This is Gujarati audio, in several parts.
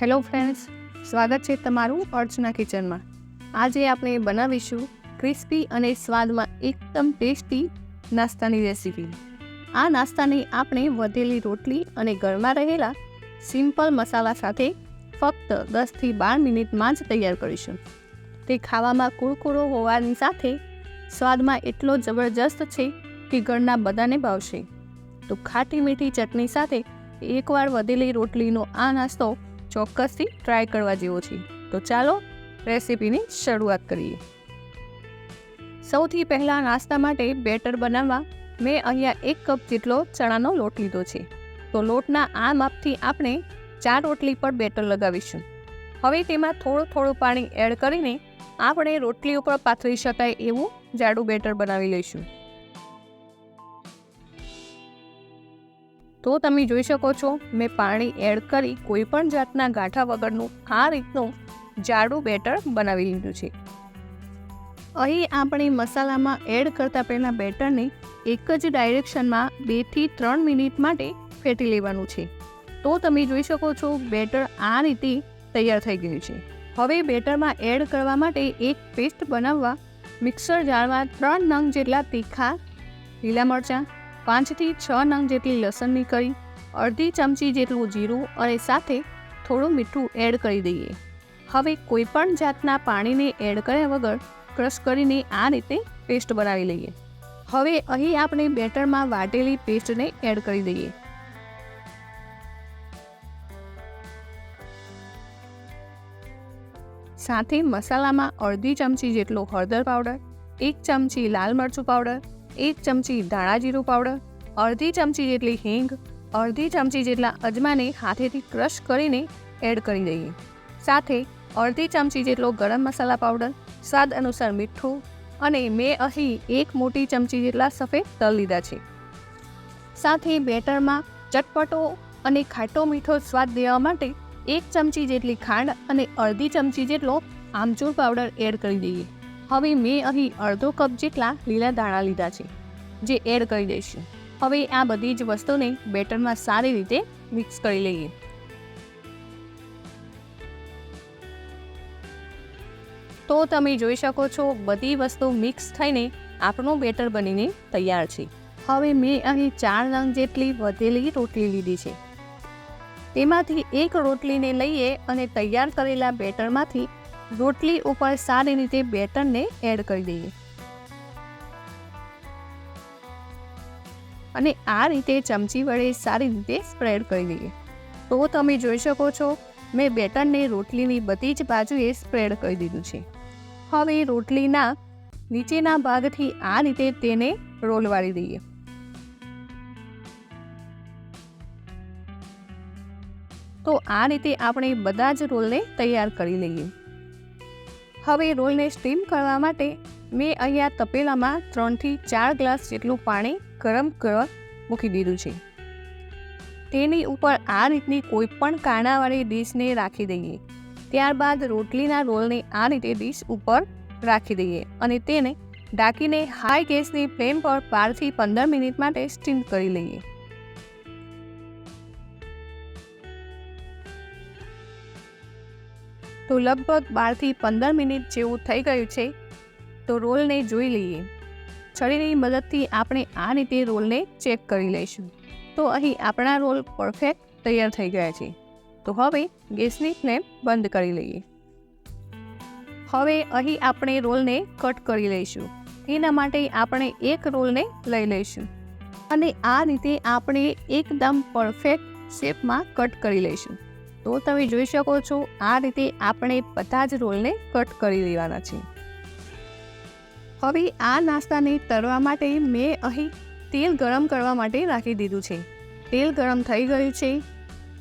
હેલો ફ્રેન્ડ્સ, સ્વાગત છે તમારું અર્ચના કિચનમાં. આજે આપણે બનાવીશું ક્રિસ્પી અને સ્વાદમાં એકદમ ટેસ્ટી નાસ્તાની રેસીપી. આ નાસ્તાને આપણે વધેલી રોટલી અને ઘરમાં રહેલા સિમ્પલ મસાલા સાથે ફક્ત દસથી બાર મિનિટમાં જ તૈયાર કરીશું. તે ખાવામાં કુરકુરો હોવાની સાથે સ્વાદમાં એટલો જબરજસ્ત છે કે ઘરના બધાને ભાવશે. તો ખાટી મીઠી ચટણી સાથે એકવાર વધેલી રોટલીનો આ નાસ્તો ચોક્કસથી ટ્રાય કરવા જેવો છે. તો ચાલો રેસીપીની શરૂઆત કરીએ. સૌથી પહેલાં નાસ્તા માટે બેટર બનાવવા મેં અહીંયા એક કપ જેટલો ચણાનો લોટ લીધો છે. તો લોટના આ માપથી આપણે ચાર રોટલી પર બેટર લગાવીશું. હવે તેમાં થોડું થોડું પાણી એડ કરીને આપણે રોટલી ઉપર પાથરી શકાય એવું જાડું બેટર બનાવી લઈશું. તો તમે જોઈ શકો છો, મેં પાણી એડ કરી કોઈપણ જાતના ગાંઠા વગરનું આ રીતનું જાડું બેટર બનાવી લીધું છે. અહીં આપણે મસાલામાં એડ કરતાં પહેલાં બેટરને એક જ ડાયરેક્શનમાં બેથી ત્રણ મિનિટ માટે ફેટી લેવાનું છે. તો તમે જોઈ શકો છો, બેટર આ રીતે તૈયાર થઈ ગયું છે. હવે બેટરમાં એડ કરવા માટે એક પેસ્ટ બનાવવા મિક્સર જારમાં ત્રણ નંગ જેટલા તીખા લીલા મરચાં પાંચથી છ નંગ જેટલી લસણની કરી અડધી ચમચી જેટલું જીરું અને સાથે થોડું મીઠું એડ કરી દઈએ. હવે કોઈપણ જાતના પાણીને એડ કર્યા વગર ક્રશ કરીને આ રીતે પેસ્ટ બનાવી લઈએ. હવે અહીં આપણે બેટરમાં વાટેલી પેસ્ટને એડ કરી દઈએ. સાથે મસાલામાં અડધી ચમચી જેટલો હળદર પાવડર, એક ચમચી લાલ મરચું પાવડર એક ચમચી ધાણા જીરું પાવડર, અડધી ચમચી જેટલી હિંગ, અડધી ચમચી જેટલા અજમાને હાથેથી ક્રશ કરીને એડ કરી દઈએ. સાથે અડધી ચમચી જેટલો ગરમ મસાલા પાવડર, સ્વાદ અનુસાર મીઠું અને મેં અહીં એક મોટી ચમચી જેટલા સફેદ તલ લીધા છે. સાથે બેટરમાં ચટપટો અને ખાટો મીઠો સ્વાદ દેવા માટે એક ચમચી જેટલી ખાંડ અને અડધી ચમચી જેટલો આમચૂર પાવડર એડ કરી દઈએ. હવે મેં અહીં અડધો કપ જેટલા લીલા દાણા લીધા છે, જે એડ કરી દઈશું. હવે આ બધી જ વસ્તુને બેટરમાં સારી રીતે મિક્સ કરી લઈએ. તો તમે જોઈ શકો છો, બધી વસ્તુ મિક્સ થઈને આપણું બેટર બનીને તૈયાર છે. હવે મેં અહીં ચાર નંગ જેટલી વધેલી રોટલી લીધી છે. તેમાંથી એક રોટલીને લઈએ અને તૈયાર કરેલા બેટરમાંથી રોટલી ઉપર સારી રીતે બેટરને એડ કરી દઈએ. અને આ રીતે ચમચી વડે સારી રીતે સ્પ્રેડ કરી દઈએ. તો તમે જોઈ શકો છો, મેં બેટરને રોટલીની બધી જ બાજુએ સ્પ્રેડ કરી દીધું છે. હવે રોટલીના નીચેના ભાગથી આ રીતે તેને રોલ વાળી દઈએ. તો આ રીતે આપણે બધા જ રોલને તૈયાર કરી લઈએ. હવે રોલને સ્ટીમ કરવા માટે મેં અહીંયા તપેલામાં ત્રણથી ચાર ગ્લાસ જેટલું પાણી ગરમ કરવા મૂકી દીધું છે. તેની ઉપર આ રીતની કોઈ પણ કાણાવાળી ડીશને રાખી દઈએ. ત્યારબાદ રોટલીના રોલને આ રીતે ડીશ ઉપર રાખી દઈએ અને તેને ઢાંકીને હાઈ ગેસની ફ્લેમ પર બારથી પંદર મિનિટ માટે સ્ટીમ કરી લઈએ. તો લગભગ બારથી પંદર મિનિટ જેવું થઈ ગયું છે, તો રોલને જોઈ લઈએ. છરીની મદદથી આપણે આ રીતે રોલને ચેક કરી લઈશું. તો અહીં આપણા રોલ પરફેક્ટ તૈયાર થઈ ગયા છે. તો હવે ગેસની ફ્લેમ બંધ કરી લઈએ. હવે અહીં આપણે રોલને કટ કરી લઈશું. એના માટે આપણે એક રોલને લઈ લઈશું. અને આ રીતે આપણે એકદમ પરફેક્ટ શેપમાં કટ કરી લઈશું. તો તમે જોઈ શકો છો, આ રીતે આપણે બધા જ રોલને કટ કરી લેવાના છે હવે આ નાસ્તાને તળવા માટે મેં અહીં તેલ ગરમ કરવા માટે રાખી દીધું છે. તેલ ગરમ થઈ ગયું છે.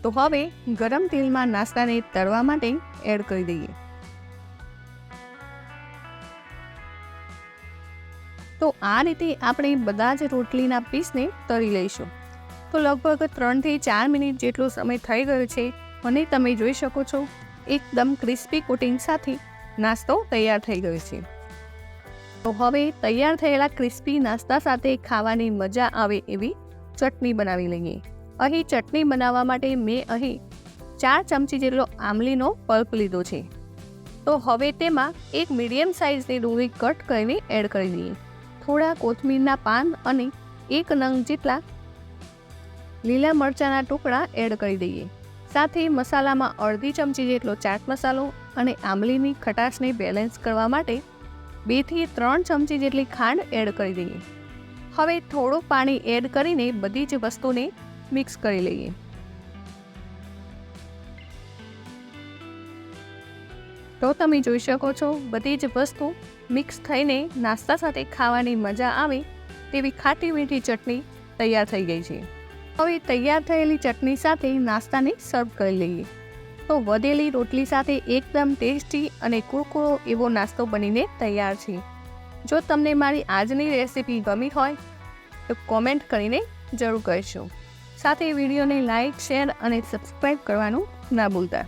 તો હવે ગરમ તેલમાં નાસ્તાને તળવા માટે એડ કરી દઈએ. તો આ રીતે આપણે બધા જ રોટલીના પીસને તળી લઈશું. તો લગભગ ત્રણથી ચાર મિનિટ જેટલો સમય થઈ ગયો છે. અને તમે જોઈ શકો છો, એકદમ ક્રિસ્પી કોટિંગ સાથે નાસ્તો તૈયાર થઈ ગયો છે. તો હવે તૈયાર થયેલા ક્રિસ્પી નાસ્તા સાથે ખાવાની મજા આવે એવી ચટણી બનાવી લઈએ. અહીં ચટણી બનાવવા માટે મેં અહીં ચાર ચમચી જેટલો આમલીનો પલ્પ લીધો છે. તો હવે તેમાં એક મીડિયમ સાઇઝની ડુંગળી કટ કરીને એડ કરી દઈએ. થોડા કોથમીરના પાન અને એક નંગ જેટલા લીલા મરચાંના ટુકડા એડ કરી દઈએ. સાથે મસાલામાં અડધી ચમચી જેટલો ચાટ મસાલો અને આંબલીની ખટાશને બેલેન્સ કરવા માટે બેથી ત્રણ ચમચી જેટલી ખાંડ એડ કરી દઈએ. હવે થોડું પાણી એડ કરીને બધી જ વસ્તુને મિક્સ કરી લઈએ. તો તમે જોઈ શકો છો, બધી જ વસ્તુ મિક્સ થઈને નાસ્તા સાથે ખાવાની મજા આવે તેવી ખાટી મીઠી ચટણી તૈયાર થઈ ગઈ છે. હવે તૈયાર થયેલી ચટણી સાથે નાસ્તાને સર્વ કરી લઈએ. તો વધેલી રોટલી સાથે એકદમ ટેસ્ટી અને કુરકુરો એવો નાસ્તો બનીને તૈયાર છે. જો તમને મારી આજની રેસિપી ગમી હોય, તો કોમેન્ટ કરીને જરૂર કહેશો. સાથે વિડીયોને લાઇક શેર અને સબસ્ક્રાઈબ કરવાનું ના ભૂલતા.